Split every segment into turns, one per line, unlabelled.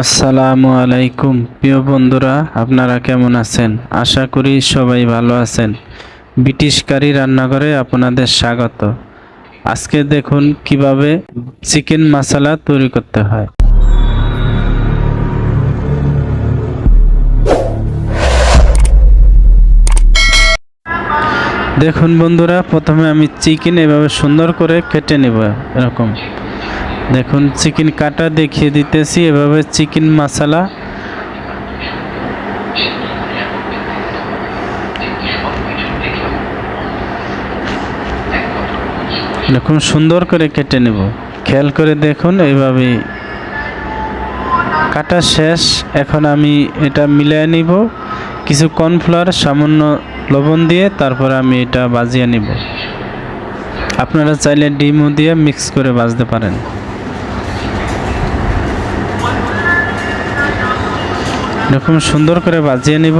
আসসালামু আলাইকুম। প্রিয় বন্ধুরা, আপনারা কেমন আছেন? আশা করি সবাই ভালো আছেন। ব্রিটিশ কারি রান্নাঘরে আপনাদের স্বাগত। আজকে দেখুন কীভাবে চিকেন মশলা তৈরি করতে হয়। দেখুন বন্ধুরা, প্রথমে আমি চিকেন এভাবে সুন্দর করে কেটে নেব এরকম। দেখুন, চিকেন কাটা দেখিয়ে দিতেছি, এভাবে চিকেন মশলা। দেখুন, সুন্দর করে কেটে নেব। খেয়াল করে দেখুন, এইভাবে কাটা শেষ। এখন আমি এটা মিলিয়ে নিব। কিছু কর্নফ্লাওয়ার, সামান্য লবণ দিয়ে তারপর আমি এটা বাজিয়ে নিব। আপনারা চাইলে ডিমও দিয়ে মিক্স করে বাজতে পারেন। এরকম সুন্দর করে বাজিয়ে নিব।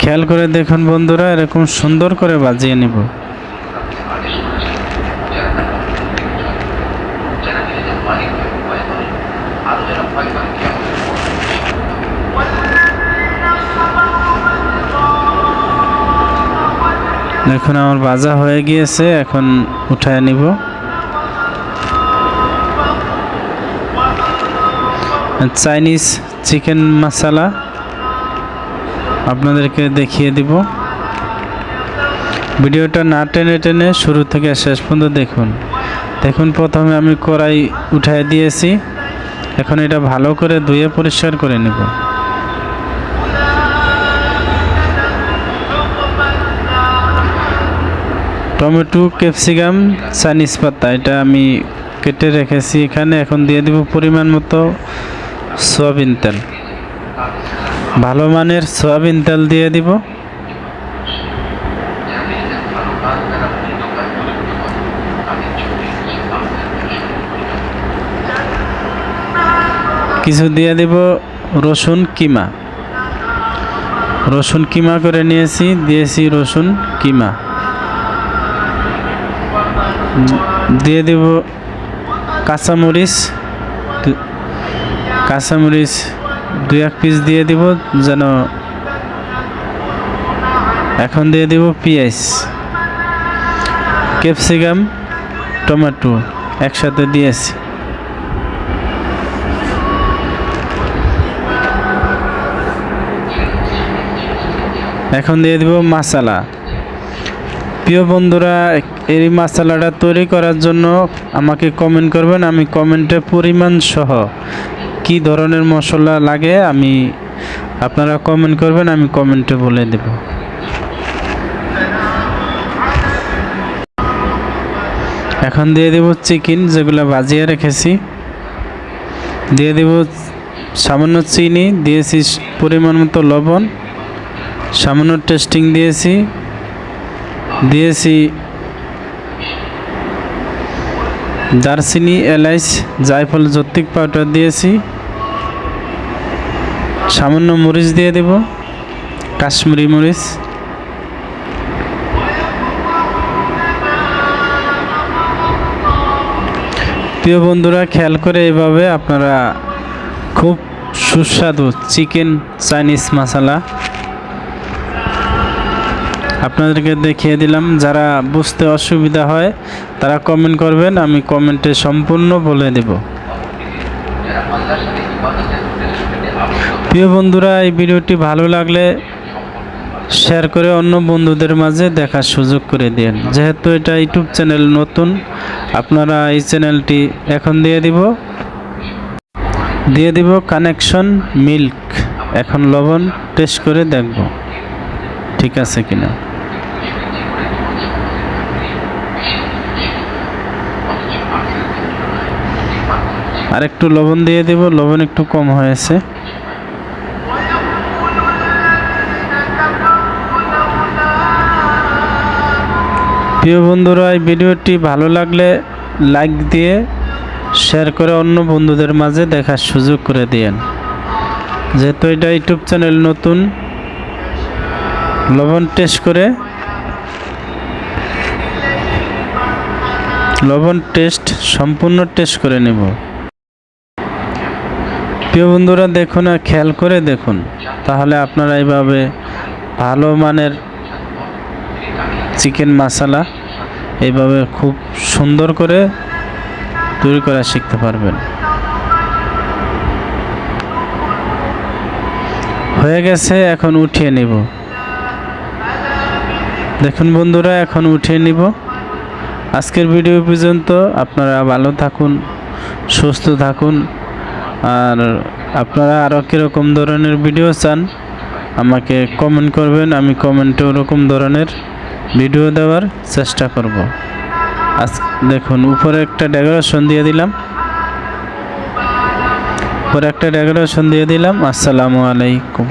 খেয়াল করে দেখুন বন্ধুরা এরকম সুন্দর করে বাজিয়ে নিব। দেখুন আমার ভাজা হয়ে গিয়েছে, এখন উঠায় নিব। চাইনিজ চিকেন মশলা আপনাদেরকে দেখিয়ে দিব। ভিডিওটা না টেনে টেনে শুরু থেকে শেষ পর্যন্ত দেখুন। দেখুন, প্রথমে আমি কড়াই উঠায় দিয়েছি। এখন এটা ভালো করে ধুয়ে পরিষ্কার করে নেব। টমেটো, ক্যাপসিকাম, চাইনিজ পাতা, এটা আমি কেটে রেখেছি এখানে। এখন দিয়ে দিব পরিমাণ মতো সয়াবিন তেল। ভালো মানের সয়াবিন তেল দিয়ে দিব। কিছু দিয়ে দিব রসুন কিমা। রসুন কিমা করে নিয়েছি, দিয়েছি রসুন কিমা। দিয়ে দেব কাঁচামরিচ কাঁচামরিচ দুই এক পিস দিয়ে দিব যেন এখন দিয়ে দিব পেঁয়াজ, ক্যাপসিকাম, টমেটো একসাথে দিয়েছি। এখন দিয়ে দিব মশলা প্রিয় বন্ধুরা, এই মশলাটা তৈরি করার জন্য আমাকে কমেন্ট করবেন, আমি কমেন্টে পরিমাণ সহ কি ধরনের মশলা লাগে আমি আপনারা কমেন্ট করবেন, আমি কমেন্টে বলে দেব। এখন দিয়ে দেব চিকেন যেগুলো ভাজিয়ে রেখেছি। দিয়ে দেব সামান্য চিনি, দিয়েছি পরিমাণ মতো লবণ, সামান্য টেস্টিং দিয়েছি। দিয়েছি। দারচিনি, এলাইচ, জায়ফল জত্তিক পাউডার দিয়েছি। সামান্য মরিচ দিয়ে দেব। কাশ্মীরি মরিচ। প্রিয় বন্ধুরা, খেয়াল করে এভাবে আপনারা খুব সুস্বাদু চিকেন চাইনিজ মশলা আপনাদেরকে দেখিয়ে দিলাম, যারা বুঝতে অসুবিধা হয়, তারা কমেন্ট করবেন, আমি কমেন্টে সম্পূর্ণ বলে দেব। প্রিয় বন্ধুরা, এই ভিডিওটি ভালো লাগলে শেয়ার করে অন্য বন্ধুদের মাঝে দেখার সুযোগ করে দিন। যেহেতু এটা ইউটিউব চ্যানেল নতুন, আপনারা এই চ্যানেলটি এখন দিয়ে দিব। দিয়ে দিব কানেকশন মিল্ক এখন লবণ টেস্ট করে দেখব, ঠিক আছে কিনা। আর একটু লবণ দিয়ে দেব, লবণ একটু কম হয়েছে। প্রিয় বন্ধুরা, এই ভিডিওটি ভালো লাগলে লাইক দিয়ে শেয়ার করে অন্য বন্ধুদের মাঝে দেখার সুযোগ করে দিয়েন। যেহেতু এটা ইউটিউব চ্যানেল নতুন, লবণ টেস্ট করে লবণ টেস্ট সম্পূর্ণ টেস্ট করে নেব। প্রিয় বন্ধুরা, দেখুন আর খেয়াল করে দেখুন। তাহলে আপনারা এইভাবে ভালো মানের চিকেন মশলা এইভাবে খুব সুন্দর করে তৈরি করা শিখতে পারবেন। হয়ে গেছে, এখন উঠিয়ে নিব। দেখুন বন্ধুরা, এখন উঠিয়ে নিব। আজকের ভিডিও পর্যন্ত আপনারা ভালো থাকুন, সুস্থ থাকুন। আর আপনারা আরও কীরকম ধরনের ভিডিও চান, আমাকে কমেন্ট করবেন, আমি কমেন্টে ওরকম ধরনের ভিডিও দেওয়ার চেষ্টা করব। আজ দেখুন, উপরে একটা ডেকোরেশন দিয়ে দিলাম। উপরে একটা ডেকোরেশন দিয়ে দিলাম, আসসালামু আলাইকুম।